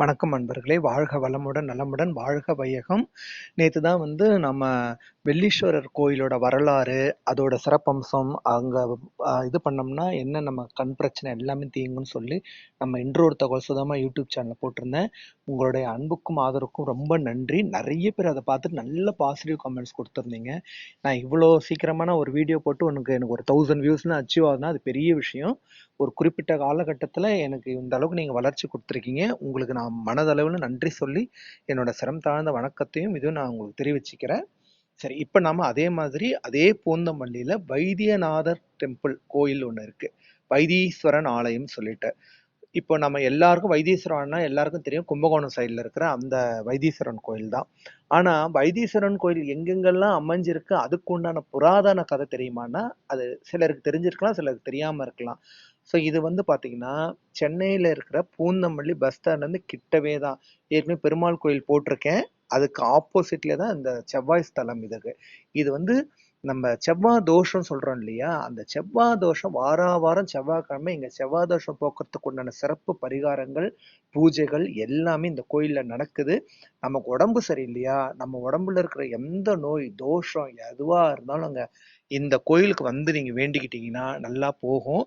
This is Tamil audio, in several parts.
வணக்கம் அன்பர்களே வாழ்க வளமுடன் நலமுடன் வாழ்க வையகம். நேற்று தான் வந்து நம்ம வெள்ளீஸ்வரர் கோயிலோட வரலாறு அதோட சிறப்பம்சம் அங்கே இது பண்ணோம்னா என்ன நம்ம கண் பிரச்சனை எல்லாமே தீங்குன்னு சொல்லி நம்ம இன்றொரு தகவல் சுதமாக யூடியூப் சேனலில் போட்டிருந்தேன். உங்களுடைய அன்புக்கும் ஆதரவுக்கும் ரொம்ப நன்றி. நிறைய பேர் அதை பார்த்துட்டு நல்ல பாசிட்டிவ் கமெண்ட்ஸ் கொடுத்துருந்தீங்க. நான் இவ்வளோ சீக்கிரமான ஒரு வீடியோ போட்டு உனக்கு எனக்கு ஒரு தௌசண்ட் வியூஸ்னு அச்சீவ் ஆகுதுன்னா அது பெரிய விஷயம். ஒரு குறிப்பிட்ட காலகட்டத்தில் எனக்கு இந்த அளவுக்கு நீங்கள் வளர்ச்சி கொடுத்துருக்கீங்க. உங்களுக்கு நான் மனதளவில் நன்றி சொல்லி என்னோட சிரம் தாழ்ந்த வணக்கத்தையும் இதுவும் நான் உங்களுக்கு தெரிவிச்சுக்கிறேன். சரி இப்போ நாம் அதே மாதிரி அதே பூந்தமல்லியில் வைத்தியநாதர் டெம்பிள் கோயில் ஒன்று இருக்குது வைத்தீஸ்வரன் ஆலயம் சொல்லிட்டு. இப்போ நம்ம எல்லாருக்கும் வைத்தீஸ்வரன்னா எல்லாருக்கும் தெரியும். கும்பகோணம் சைடில் இருக்கிற அந்த வைத்தீஸ்வரன் கோயில் தான். ஆனால் வைத்தீஸ்வரன் கோயில் எங்கெங்கெல்லாம் அமைஞ்சிருக்கு அதுக்கு உண்டான புராதன கதை தெரியுமான்னா அது சிலருக்கு தெரிஞ்சிருக்கலாம் சிலருக்கு தெரியாமல் இருக்கலாம். ஸோ இது வந்து பார்த்தீங்கன்னா சென்னையில் இருக்கிற பூந்தமல்லி பஸ் ஸ்டாண்ட்லேருந்து கிட்டவே தான். ஏற்கனவே பெருமாள் கோயில் போட்டிருக்கேன். அதுக்கு ஆப்போசிட்ல தான் இந்த செவ்வாய் ஸ்தலம் இதுக்கு இது வந்து நம்ம செவ்வாய் தோஷம் சொல்றோம் இல்லையா? அந்த செவ்வாய் தோஷம் வாரா வாரம் செவ்வாய்க்கிழமை இங்க செவ்வாய் தோஷம் போக்குறதுக்கு உண்டான சிறப்பு பரிகாரங்கள் பூஜைகள் எல்லாமே இந்த கோயில்ல நடக்குது. நமக்கு உடம்பு சரியில்லையா? நம்ம உடம்புல இருக்கிற எந்த நோய் தோஷம் எதுவா இருந்தாலும் அங்க இந்த கோயிலுக்கு வந்து நீங்க வேண்டிக்கிட்டீங்கன்னா நல்லா போகும்.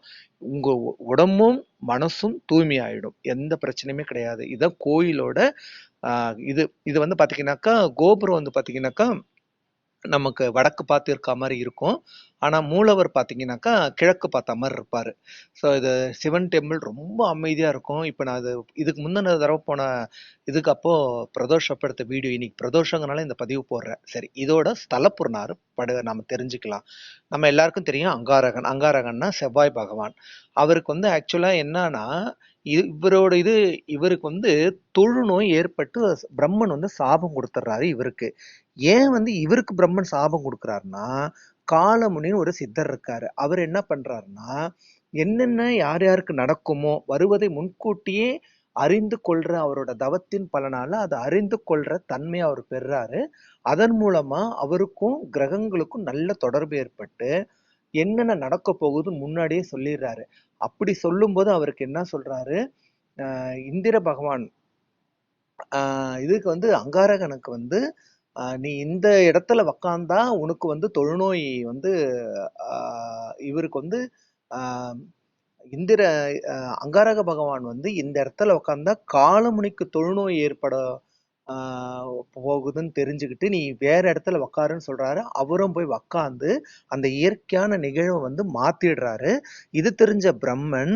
உங்க உடம்பும் மனசும் தூய்மையாயிடும். எந்த பிரச்சனையுமே கிடையாது. இதான் கோயிலோட ஆஹ் இது இது வந்து பாத்தீங்கன்னாக்கா கோபுரம் வந்து பாத்தீங்கன்னாக்கா நமக்கு வடக்கு பார்த்து இருக்க மாதிரி இருக்கும். ஆனால் மூலவர் பார்த்தீங்கன்னாக்கா கிழக்கு பார்த்த மாதிரி இருப்பார். ஸோ இது சிவன் டெம்பிள் ரொம்ப அமைதியாக இருக்கும். இப்போ நான் அது இதுக்கு முந்தின தடவை போன இதுக்கு அப்போது பிரதோஷப்படுத்த வீடியோ இன்னைக்கு பிரதோஷங்கனால இந்த பதிவு போடுறேன். சரி இதோட ஸ்தலப்புறனார் படு நம்ம தெரிஞ்சுக்கலாம். நம்ம எல்லாருக்கும் தெரியும் அங்காரகன். அங்காரகன்னா செவ்வாய் பகவான். அவருக்கு வந்து ஆக்சுவலாக என்னன்னா இவரோட இது இவருக்கு வந்து தொழுநோய் ஏற்பட்டு பிரம்மன் வந்து சாபம் கொடுத்துட்றாரு இவருக்கு. ஏன் வந்து இவருக்கு பிரம்மன் சாபம் கொடுக்குறாருன்னா காலமுனின்னு ஒரு சித்தர் இருக்காரு. அவர் என்ன பண்றாருன்னா என்னென்ன யார் யாருக்கு நடக்குமோ வருவதை முன்கூட்டியே அறிந்து கொள்ற அவரோட தவத்தின் பலனால அதை அறிந்து கொள்ற தன்மையை அவர் பெறாரு அதன் மூலமா அவருக்கும் கிரகங்களுக்கும் நல்ல தொடர்பு ஏற்பட்டு என்னென்ன நடக்க போகுதுன்னு முன்னாடியே சொல்லிடுறாரு. அப்படி சொல்லும்போது அவருக்கு என்ன சொல்றாரு? இந்திர பகவான். இதுக்கு வந்து அங்காரகனுக்கு வந்து நீ இந்த இடத்துல உக்காந்தா உனக்கு வந்து தொழுநோய் வந்து இவருக்கு வந்து இந்திர அங்காரக பகவான் வந்து இந்த இடத்துல உக்காந்தா காலமுனிக்கு தொழுநோய் ஏற்பட போகுதுன்னு தெரிஞ்சுக்கிட்டு நீ வேற இடத்துல உக்காருன்னு சொல்றாரு. அவரும் போய் உக்காந்து அந்த இயற்கையான நிகழ்வை வந்து மாத்திடுறாரு. இது தெரிஞ்ச பிரம்மன்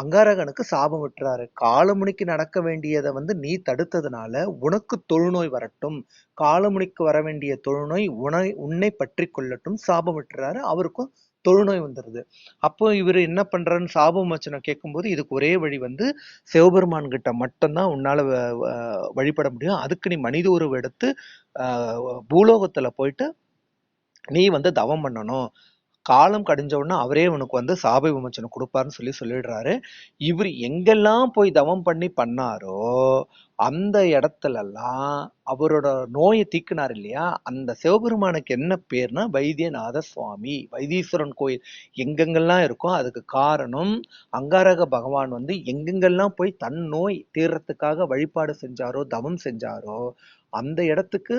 அங்காரகனுக்கு சாபம் விட்டுறாரு. காலமுனிக்கு நடக்க வேண்டியதை வந்து நீ தடுத்ததுனால உனக்கு தொழுநோய் வரட்டும். காலமுனிக்கு வர வேண்டிய தொழுநோய் உனை உன்னை பற்றி கொள்ளட்டும். சாபம் விட்டுறாரு. அவருக்கும் தொழுநோய் வந்துடுது அப்போ இவர் என்ன பண்றாருன்னு சாபம் வச்சனை கேட்கும்போது இதுக்கு ஒரே வழி வந்து சிவபெருமான் கிட்ட மட்டும்தான் உன்னால வழிபட முடியும். அதுக்கு நீ மனித உருவம் எடுத்து பூலோகத்துல போயிட்டு நீ வந்து தவம் பண்ணணும். காலம் கடிஞ்ச உடனே அவரே உனக்கு வந்து சாபை விமோச்சனம் கொடுப்பாருன்னு சொல்லி சொல்லிடுறாரு. இவர் எங்கெல்லாம் போய் தவம் பண்ணி பண்ணாரோ அந்த இடத்துலலாம் அவரோட நோயை தீக்குனார் இல்லையா? அந்த சிவபெருமானுக்கு என்ன பேர்னா வைத்தியநாத சுவாமி வைத்தீஸ்வரன் கோயில் எங்கெங்கெல்லாம் இருக்கோ அதுக்கு காரணம் அங்காரக பகவான் வந்து எங்கெங்கெல்லாம் போய் தன் நோய் தீர்றதுக்காக வழிபாடு செஞ்சாரோ தவம் செஞ்சாரோ அந்த இடத்துக்கு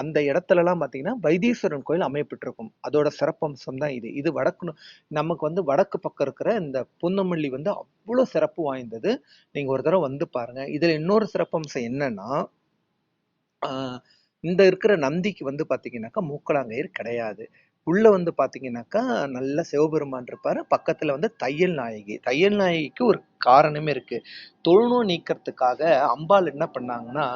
அந்த இடத்துலலாம் பார்த்தீங்கன்னா வைத்தீஸ்வரன் கோயில் அமையப்பட்டிருக்கும் அதோட சிறப்பம்சம் தான் இது. இது வடக்கு நமக்கு வந்து வடக்கு பக்கம் இருக்கிற இந்த புன்னமல்லி வந்து அவ்வளோ சிறப்பு வாய்ந்தது. நீங்கள் ஒரு தடவை வந்து பாருங்க. இதில் இன்னொரு சிறப்பம்சம் என்னன்னா இந்த இருக்கிற நந்திக்கு வந்து பார்த்தீங்கன்னாக்கா மூக்கலாங்கயிறு கிடையாது. உள்ள வந்து பாத்தீங்கன்னாக்கா நல்ல சிவபெருமான் இருப்பாரு. பக்கத்துல வந்து தையல் நாயகி. தையல் நாயகிக்கு ஒரு காரணமே இருக்கு. தொழுநோய் நீக்கிறதுக்காக அம்பாள் என்ன பண்ணாங்கன்னா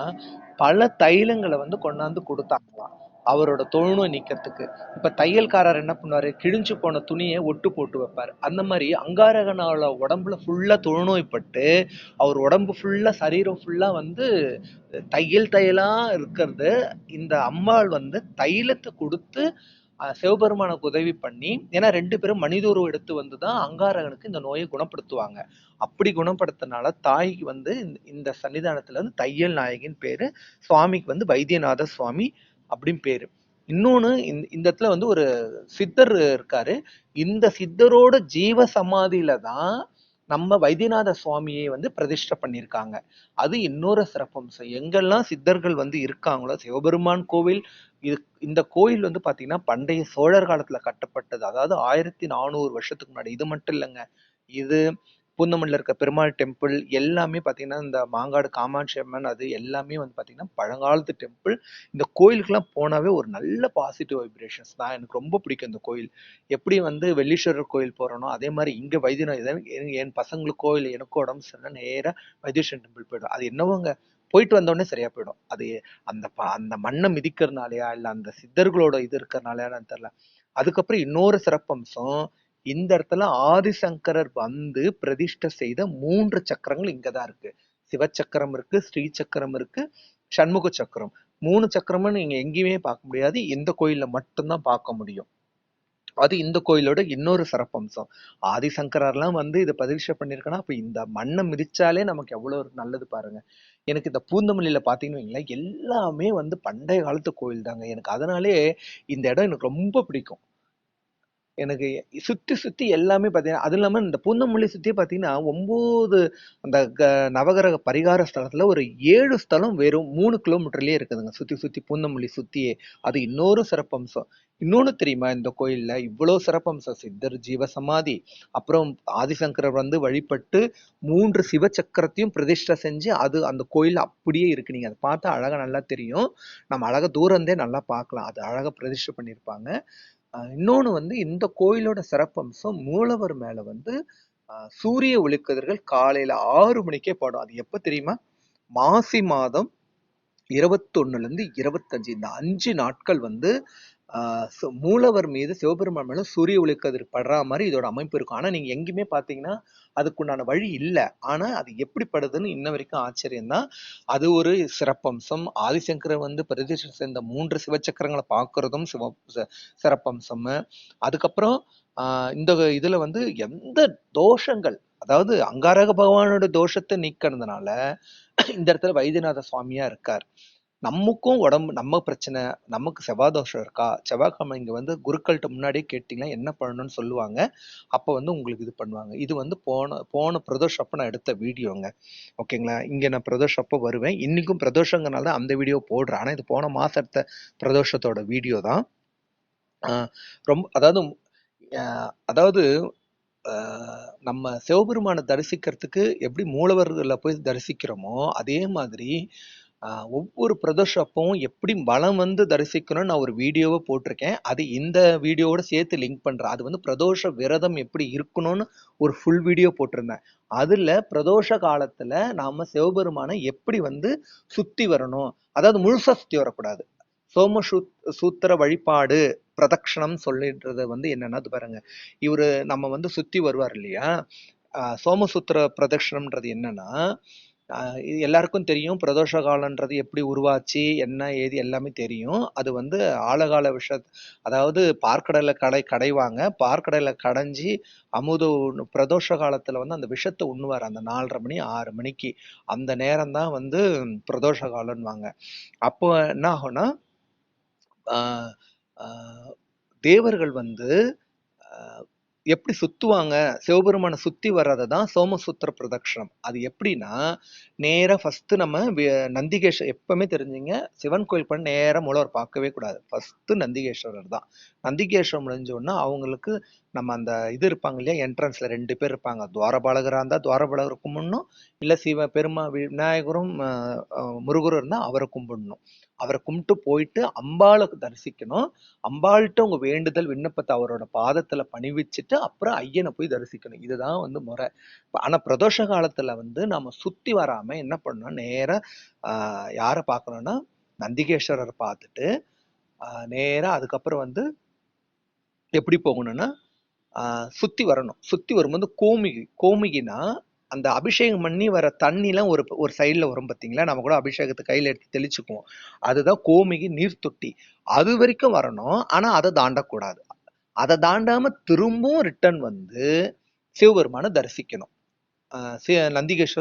பல தைலங்களை வந்து கொண்டாந்து கொடுத்தாங்களாம் அவரோட தொழுநோய் நீக்கிறதுக்கு. இப்ப தையல்காரர் என்ன பண்ணுவாரு? கிழிஞ்சு போன துணியை ஒட்டு போட்டு வைப்பாரு. அந்த மாதிரி அங்காரகனால உடம்புல ஃபுல்லா தொழுநோய்ப்பட்டு அவர் உடம்பு ஃபுல்லா சரீரம் ஃபுல்லா வந்து தையல் தையலா இருக்கிறது. இந்த அம்பாள் வந்து தைலத்தை கொடுத்து சிவபெருமானுக்கு உதவி பண்ணி ஏன்னா ரெண்டு பேரும் மனித உருவம் எடுத்து வந்து தான் அங்காரகனுக்கு இந்த நோயை குணப்படுத்துவாங்க. அப்படி குணப்படுத்தினால தாய்க்கு வந்து இந்த சன்னிதானத்துல வந்து தையல் நாயகின் பேரு சுவாமிக்கு வந்து வைத்தியநாத சுவாமி அப்படின்னு பேரு. இன்னொன்னு இந்த இடத்துல வந்து ஒரு சித்தர் இருக்காரு. இந்த சித்தரோட ஜீவ சமாதியில தான் நம்ம வைத்தியநாத சுவாமியை வந்து பிரதிஷ்டை பண்ணியிருக்காங்க. அது இன்னொரு சிறப்பம்சம் எங்கெல்லாம் சித்தர்கள் வந்து இருக்காங்களோ சிவபெருமான் கோவில் இது இந்த கோயில் வந்து பாத்தீங்கன்னா பண்டைய சோழர் காலத்துல கட்டப்பட்டது. அதாவது ஆயிரத்தி நானூறு வருஷத்துக்கு முன்னாடி. இது மட்டும் இல்லைங்க. இது பூந்தமல்லியில் இருக்க பெருமாள் டெம்பிள் எல்லாமே பார்த்தீங்கன்னா இந்த மாங்காடு காமாட்சி அம்மன் அது எல்லாமே வந்து பார்த்தீங்கன்னா பழங்காலத்து டெம்பிள் இந்த கோயிலுக்குலாம் போனாவே ஒரு நல்ல பாசிட்டிவ் வைப்ரேஷன்ஸ் தான். எனக்கு ரொம்ப பிடிக்கும் இந்த கோயில். எப்படி வந்து வெள்ளீஸ்வரர் கோயில் போகிறோனோ அதே மாதிரி இங்கே வைத்தியநாதன் என் என் பசங்களுக்கோ இல்லை எனக்கோ உடம்பு சரியில்லை நேராக வைத்தீஸ்வரன் டெம்பிள் போயிடும் அது என்னவோங்க போயிட்டு வந்தோடனே சரியா போயிடும். அது அந்த ப- அந்த மண்ணை மிதிக்கிறனாலயா இல்லை அந்த சித்தர்களோட இது இருக்கிறனாலயான்னு தெரில அதுக்கப்புறம் இன்னொரு சிறப்பம்சம் இந்த இடத்துல ஆதிசங்கரர் வந்து பிரதிஷ்டை செய்த மூன்று சக்கரங்கள் இங்கதான் இருக்கு. சிவச்சக்கரம் இருக்கு ஸ்ரீ சக்கரம் இருக்கு சண்முக சக்கரம். மூணு சக்கரமும் நீங்க எங்கேயுமே பார்க்க முடியாது. இந்த கோயில்ல மட்டும்தான் பார்க்க முடியும். அது இந்த கோயிலோட இன்னொரு சிறப்பம்சம். ஆதிசங்கரர்லாம் வந்து இதை பதிவு பண்ணியிருக்கேன்னா அப்ப இந்த மண்ணை மிதிச்சாலே நமக்கு எவ்வளவு நல்லது பாருங்க. எனக்கு இந்த பூந்தமல்லியில பாத்தீங்கன்னு எல்லாமே வந்து பண்டைய காலத்து கோயில் தாங்க எனக்கு அதனாலே இந்த இடம் எனக்கு ரொம்ப பிடிக்கும். எனக்கு சுற்றி சுற்றி எல்லாமே பார்த்தீங்கன்னா அது இல்லாமல் இந்த பூந்தமல்லி சுற்றி பார்த்தீங்கன்னா ஒம்பது அந்த க- நவகிரக பரிகார ஸ்தலத்தில் ஒரு ஏழு ஸ்தலம் வெறும் மூணு கிலோமீட்டர்லேயே இருக்குதுங்க. சுற்றி சுற்றி பூந்தமல்லி சுற்றியே அது இன்னொரு சிறப்பம்சம். இன்னொன்று தெரியுமா? இந்த கோயிலில் இவ்வளோ சிறப்பம்சம். சித்தர் ஜீவ சமாதி அப்புறம் ஆதிசங்கரர் வந்து வழிபட்டு மூன்று சிவ சக்கரத்தையும் பிரதிஷ்டை செஞ்சு அது அந்த கோயில் அப்படியே இருக்கு. நீங்கள் அதை பார்த்தா அழகாக நல்லா தெரியும். நம்ம அழகாக தூரந்தே நல்லா பார்க்கலாம். அது அழகாக பிரதிஷ்டை பண்ணியிருப்பாங்க. இன்னொன்று இன்னொன்னு வந்து இந்த கோயிலோட சிறப்பம்சம் மூலவர் மேல வந்து ஆஹ் சூரிய ஒளிக்கதிர்கள் காலையில ஆறு மணிக்கே படும். அது எப்ப தெரியுமா? மாசி மாதம் இருபத்தொன்னுலேருந்து இருபத்தஞ்சு. இந்த அஞ்சு நாட்கள் வந்து ஆஹ் மூலவர் மீது சிவபெருமான் மேல சூரிய ஒளிக்கதிர் படுற மாதிரி இதோட அமைப்பு இருக்கும். ஆனா நீங்க எங்கேயுமே பார்த்தீங்கன்னா அதுக்குண்டான வழி இல்லை. ஆனா அது எப்படிப்படுதுன்னு இன்ன வரைக்கும் ஆச்சரியம் தான் அது ஒரு சிறப்பம்சம். ஆதிசங்கரர் வந்து பிரதிஷ்டம் சேர்ந்த மூன்று சிவச்சக்கரங்களை பார்க்கறதும் சிவ சிறப்பம்சம். அதுக்கப்புறம் ஆஹ் இந்த இதுல வந்து எந்த தோஷங்கள் அதாவது அங்காரக பகவானோட தோஷத்தை நீக்கிறதுனால இந்த இடத்துல வைத்தியநாத சுவாமியா இருக்கார். நமக்கும் உடம்பு நம்ம பிரச்சனை நமக்கு செவ்வாதோஷம் இருக்கா? செவ்வாய்க்கிழமை இங்கே வந்து குருக்கள்கிட்ட முன்னாடியே கேட்டிங்கன்னா என்ன பண்ணணும்னு சொல்லுவாங்க. அப்போ வந்து உங்களுக்கு இது பண்ணுவாங்க. இது வந்து போன போன பிரதோஷ் அப்போ நான் எடுத்த வீடியோங்க. ஓகேங்களா? இங்கே நான் பிரதோஷ் அப்போ வருவேன். இன்றைக்கும் பிரதோஷங்கிறனால தான் அந்த வீடியோ போடுறேன். ஆனால் இது போன மாசம் எடுத்த பிரதோஷத்தோட வீடியோ தான். ரொம்ப அதாவது அதாவது நம்ம சிவபெருமானை தரிசிக்கிறதுக்கு எப்படி மூலவர்களை போய் தரிசிக்கிறோமோ அதே மாதிரி ஒவ்வொரு பிரதோஷ அப்பவும் எப்படி வலம் வந்து தரிசிக்கணும்னு நான் ஒரு வீடியோவை போட்டிருக்கேன். அது இந்த வீடியோவோட சேர்த்து லிங்க் பண்ணுறேன் அது வந்து பிரதோஷ விரதம் எப்படி இருக்கணும்னு ஒரு ஃபுல் வீடியோ போட்டிருந்தேன். அதில் பிரதோஷ காலத்தில் நாம் சிவபெருமானை எப்படி வந்து சுற்றி வரணும். அதாவது முழுசாக சுற்றி வரக்கூடாது. சோம சூத்- சூத்திர வழிபாடு பிரதக்ஷணம் சொல்லின்றது வந்து என்னன்னா அது பாருங்க. இவர் நம்ம வந்து சுற்றி வருவார் இல்லையா? சோமசூத்திர பிரதட்சணம்ன்றது என்னன்னா இது எல்லாருக்கும் தெரியும். பிரதோஷ காலன்றது எப்படி உருவாச்சு என்ன ஏது எல்லாமே தெரியும். அது வந்து ஆழகால விஷ அதாவது பார்க்கடலை கடை கடைவாங்க. பார்க்கடலை கடைஞ்சி அமுத பிரதோஷ காலத்தில் வந்து அந்த விஷத்தை உண்ணுவார். அந்த நாலரை மணி ஆறு மணிக்கு. அந்த நேரம் தான் வந்து பிரதோஷ காலம்னுவாங்க அப்போ என்ன ஆகும்னா தேவர்கள் வந்து எப்படி சுத்துவாங்க? சிவபெருமானை சுத்தி வர்றதை தான் சோமசூத்திர பிரதக்ஷணம் அது எப்படின்னா நேராக ஃபஸ்ட்டு நம்ம நந்திகேஸ்வர் எப்பவுமே தெரிஞ்சுங்க சிவன் கோயில் பண்ண நேராக மூலவர் பார்க்கவே கூடாது. ஃபஸ்ட்டு நந்திகேஸ்வரர் தான். நந்திகேஸ்வரம் முடிஞ்சோடனே அவங்களுக்கு நம்ம அந்த இது இருப்பாங்க இல்லையா என்ட்ரன்ஸில் ரெண்டு பேர் இருப்பாங்க. துவாரபாலகராக இருந்தால் துவாரபாலகர் கும்பிடணும் இல்லை சிவ பெருமா விநாயகரும் முருகரும் இருந்தால் அவரை கும்பிடணும். அவரை கும்பிட்டு போயிட்டு அம்பாளுக்கு தரிசிக்கணும். அம்பாள்கிட்ட உங்கள் வேண்டுதல் விண்ணப்பத்தை அவரோட பாதத்தில் பணிவிச்சுட்டு அப்புறம் ஐயனை போய் தரிசிக்கணும். இதுதான் வந்து முறை. ஆனால் பிரதோஷ காலத்தில் வந்து நம்ம சுற்றி வராமல் வராம என்ன பண்ணணும்? நேராக யாரை பார்க்கணுன்னா நந்திகேஸ்வரரை பார்த்துட்டு நேராக அதுக்கப்புறம் வந்து எப்படி போகணும்னா சுற்றி சுத்தி வரணும். சுற்றி வரும்போது கோமிகி கோமிகினா அந்த அபிஷேகம் பண்ணி வர தண்ணிலாம் ஒரு ஒரு சைடில் வரும் பார்த்தீங்களா நம்ம கூட அபிஷேகத்தை கையில் எடுத்து தெளிச்சுக்குவோம். அதுதான் கோமிகி நீர் தொட்டி. அது வரைக்கும் வரணும். ஆனால் அதை தாண்டக்கூடாது. அதை தாண்டாம திரும்பவும் ரிட்டர்ன் வந்து சிவபெருமானை தரிசிக்கணும். ஆஹ் சி-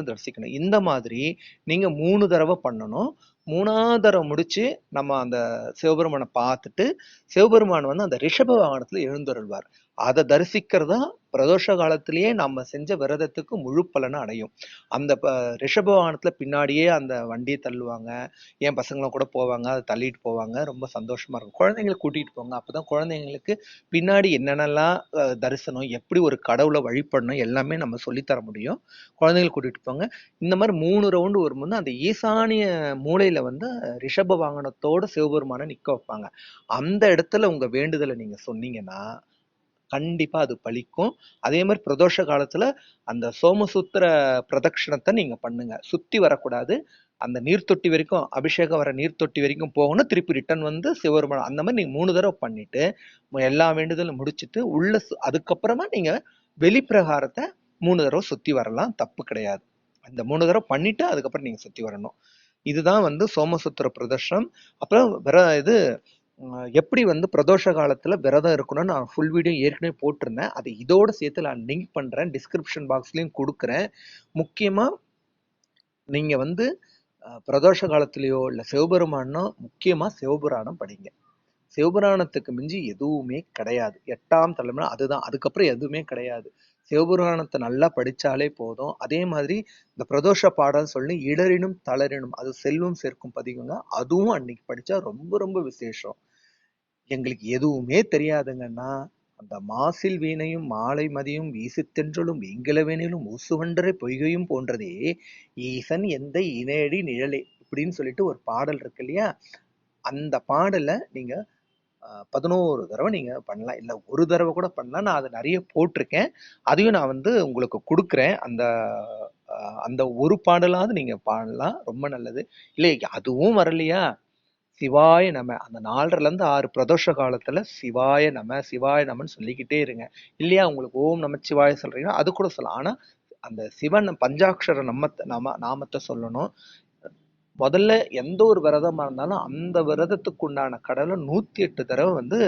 தரிசிக்கணும். இந்த மாதிரி நீங்க மூணு தடவை பண்ணணும். மூணாவது தடவை முடிச்சு நம்ம அந்த சிவபெருமானை பார்த்துட்டு சிவபெருமான் வந்து அந்த ரிஷப வாகனத்துல எழுந்தருள்வார். அதை தரிசிக்கிறதா பிரதோஷ காலத்திலேயே நம்ம செஞ்ச விரதத்துக்கு முழு பலனை அடையும். அந்த ப- ரிஷப வாகனத்தில் பின்னாடியே அந்த வண்டியை தள்ளுவாங்க. என் பசங்களும் கூட போவாங்க. அதை தள்ளிட்டு போவாங்க. ரொம்ப சந்தோஷமாக இருக்கும். குழந்தைங்களை கூட்டிகிட்டு போங்க. அப்போ தான் குழந்தைங்களுக்கு பின்னாடி என்னென்னலாம் தரிசனம் எப்படி ஒரு கடவுளை வழிபடணும் எல்லாமே நம்ம சொல்லித் தர முடியும். குழந்தைங்களை கூட்டிகிட்டு போங்க. இந்த மாதிரி மூணு ரவுண்டு வரும்போது அந்த ஈசானிய மூலையில் வந்து ரிஷப வாகனத்தோடு சிவபெருமானை நிற்க வைப்பாங்க. அந்த இடத்துல உங்கள் வேண்டுதலை நீங்கள் சொன்னீங்கன்னா கண்டிப்பாக அது பழிக்கும் அதே மாதிரி பிரதோஷ காலத்தில் அந்த சோமசூத்திர பிரதட்சணத்தை நீங்கள் பண்ணுங்க. சுற்றி வரக்கூடாது. அந்த நீர்த்தொட்டி வரைக்கும் அபிஷேகம் வர நீர்த்தொட்டி வரைக்கும் போகணும். திருப்பி ரிட்டர்ன் வந்து சிவபெருமான் அந்த மாதிரி நீங்கள் மூணு தடவை பண்ணிட்டு எல்லா வேண்டுதலும் முடிச்சுட்டு உள்ள அதுக்கப்புறமா நீங்கள் வெளிப்பிரகாரத்தை மூணு தடவை சுற்றி வரலாம். தப்பு கிடையாது. அந்த மூணு தடவை பண்ணிட்டு அதுக்கப்புறம் நீங்கள் சுற்றி வரணும். இதுதான் வந்து சோமசூத்திர பிரதர்ஷனம் அப்புறம் வேற இது எப்படி வந்து பிரதோஷ காலத்தில் விரதம் இருக்கணும்னு நான் ஃபுல் வீடியோ ஏற்கனவே போட்டிருந்தேன். அதை இதோட சேர்த்து நான் லிங்க் பண்ணுறேன் டிஸ்கிரிப்ஷன் பாக்ஸ்லேயும் கொடுக்குறேன். முக்கியமாக நீங்கள் வந்து பிரதோஷ காலத்திலயோ இல்லை சிவபெருமானோ முக்கியமாக சிவபுராணம் படிங்க. சிவபுராணத்துக்கு மிஞ்சி எதுவுமே கிடையாது. எட்டாம் தலைமுறை அதுதான். அதுக்கப்புறம் எதுவுமே கிடையாது. சிவபுராணத்தை நல்லா படித்தாலே போதும். அதே மாதிரி இந்த பிரதோஷ பாடல் சொல்லி இடரினும் தளரினும் அது செல்வம் சேர்க்கும் பதிவுங்க அதுவும் அன்னைக்கு படித்தா ரொம்ப ரொம்ப விசேஷம். எங்களுக்கு எதுவுமே தெரியாதுங்கன்னா அந்த மாசில் வீணையும் மாலை மதியும் வீசித்தென்றலும் வெங்கிலவேனிலும் ஊசுவன்றரை பொய்கையும் போன்றதே ஈசன் எந்த இணையடி நிழலே இப்படின்னு சொல்லிட்டு ஒரு பாடல் இருக்கு இல்லையா? அந்த பாடலை நீங்க பதினோரு தடவை நீங்க பண்ணலாம். இல்லை ஒரு தடவை கூட பண்ணலாம். நான் அதை நிறைய போட்டிருக்கேன். அதையும் நான் வந்து உங்களுக்கு கொடுக்குறேன். அந்த அந்த ஒரு பாடலாவது நீங்க பாடலாம். ரொம்ப நல்லது. இல்லை அதுவும் வரலையா? சிவாய நம. அந்த நாலரைலேருந்து ஆறு பிரதோஷ காலத்தில் சிவாய நம சிவாய நமன்னு சொல்லிக்கிட்டே இருங்க. இல்லையா? உங்களுக்கு ஓம் நம சிவாய சொல்றீங்கன்னா அது கூட சொல்லலாம். ஆனால் அந்த சிவன் பஞ்சாட்சர நம்ம நாம நாமத்தை சொல்லணும். முதல்ல எந்த ஒரு விரதமாக இருந்தாலும் அந்த விரதத்துக்கு உண்டான கடலை நூற்றி எட்டு தடவை வந்து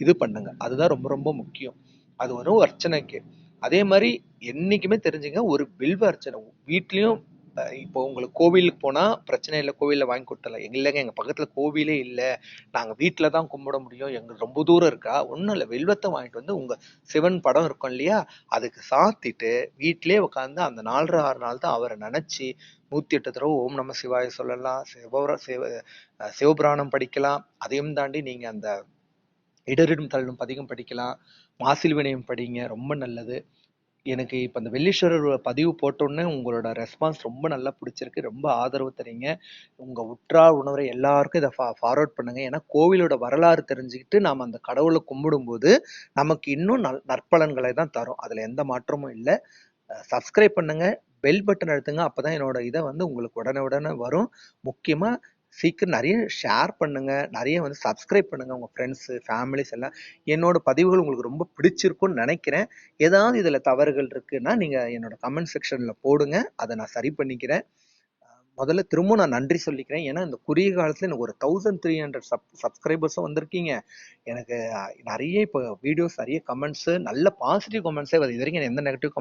இது பண்ணுங்க. அதுதான் ரொம்ப ரொம்ப முக்கியம். அது வரும் அர்ச்சனைக்கு. அதே மாதிரி என்னைக்குமே தெரிஞ்சுங்க ஒரு வில்வ அர்ச்சனை. வீட்லேயும் இப்போ உங்களுக்கு கோவிலுக்கு போனால் பிரச்சனை இல்லை கோவிலில் வாங்கி கொடுத்துடலாம். இல்லைங்க எங்கள் பக்கத்தில் கோவிலே இல்லை. நாங்கள் வீட்டில் தான் கும்பிட முடியும். எங்களுக்கு ரொம்ப தூரம் இருக்கா? ஒன்றும் இல்லை. வெல்வத்தை வாங்கிட்டு வந்து உங்கள் சிவன் படம் இருக்கும் இல்லையா? அதுக்கு சாத்திட்டு வீட்டிலே உட்காந்து அந்த நாலரை ஆறு நாள் தான் அவரை நினச்சி நூற்றி எட்டு தடவை ஓம் நம சிவாய சொல்லலாம். சிவபுர சிவ சிவபுராணம் படிக்கலாம். அதையும் தாண்டி நீங்கள் அந்த இடரிடும் தள்ளும் பதிகம் படிக்கலாம். மாசில் வினயம் படிங்க. ரொம்ப நல்லது. எனக்கு இப்போ அந்த வெள்ளீஸ்வரர் பதிவு போட்டோன்னே உங்களோட ரெஸ்பான்ஸ் ரொம்ப நல்லா பிடிச்சிருக்கு. ரொம்ப ஆதரவு தரீங்க உங்கள் உற்றார் உணவரை எல்லாருக்கும் இதை ஃபா ஃபார்வர்ட் பண்ணுங்க. ஏன்னா கோவிலோட வரலாறு தெரிஞ்சுக்கிட்டு நாம் அந்த கடவுளை கும்பிடும்போது நமக்கு இன்னும் நல் நற்பலன்களை தான் தரும். அதில் எந்த மாற்றமும் இல்லை. சப்ஸ்கிரைப் பண்ணுங்க. பெல் பட்டன் அழுத்துங்க. அப்பதான் என்னோட இதை வந்து உங்களுக்கு உடனே உடனே வரும். முக்கியமாக சீக்கிரம் நிறைய ஷேர் பண்ணுங்க. நிறைய வந்து சப்ஸ்கிரைப் பண்ணுங்க உங்க ஃப்ரெண்ட்ஸ் ஃபேமிலிஸ் எல்லாம். என்னோட பதிவுகள் உங்களுக்கு ரொம்ப பிடிச்சிருக்கும்னு நினைக்கிறேன். ஏதாவது இதுல தவறுகள் இருக்குன்னா நீங்க என்னோட கமெண்ட் செக்ஷன்ல போடுங்க. அதை நான் சரி பண்ணிக்கிறேன். முதல்ல திரும்ப நான் நன்றி சொல்லிக்கிறேன். ஏன்னா இந்த குறுகிய காலத்துல எனக்கு ஒரு தௌசண்ட் த்ரீ ஹண்ட்ரட் சப் சப்ஸ்கிரைபர்ஸும் வந்திருக்கீங்க. எனக்கு நிறைய இப்போ வீடியோஸ் நிறைய கமெண்ட்ஸ் நல்ல பாசிட்டிவ் கமெண்ட்ஸே வருது. இது வரைக்கும் எந்த நெகட்டிவ்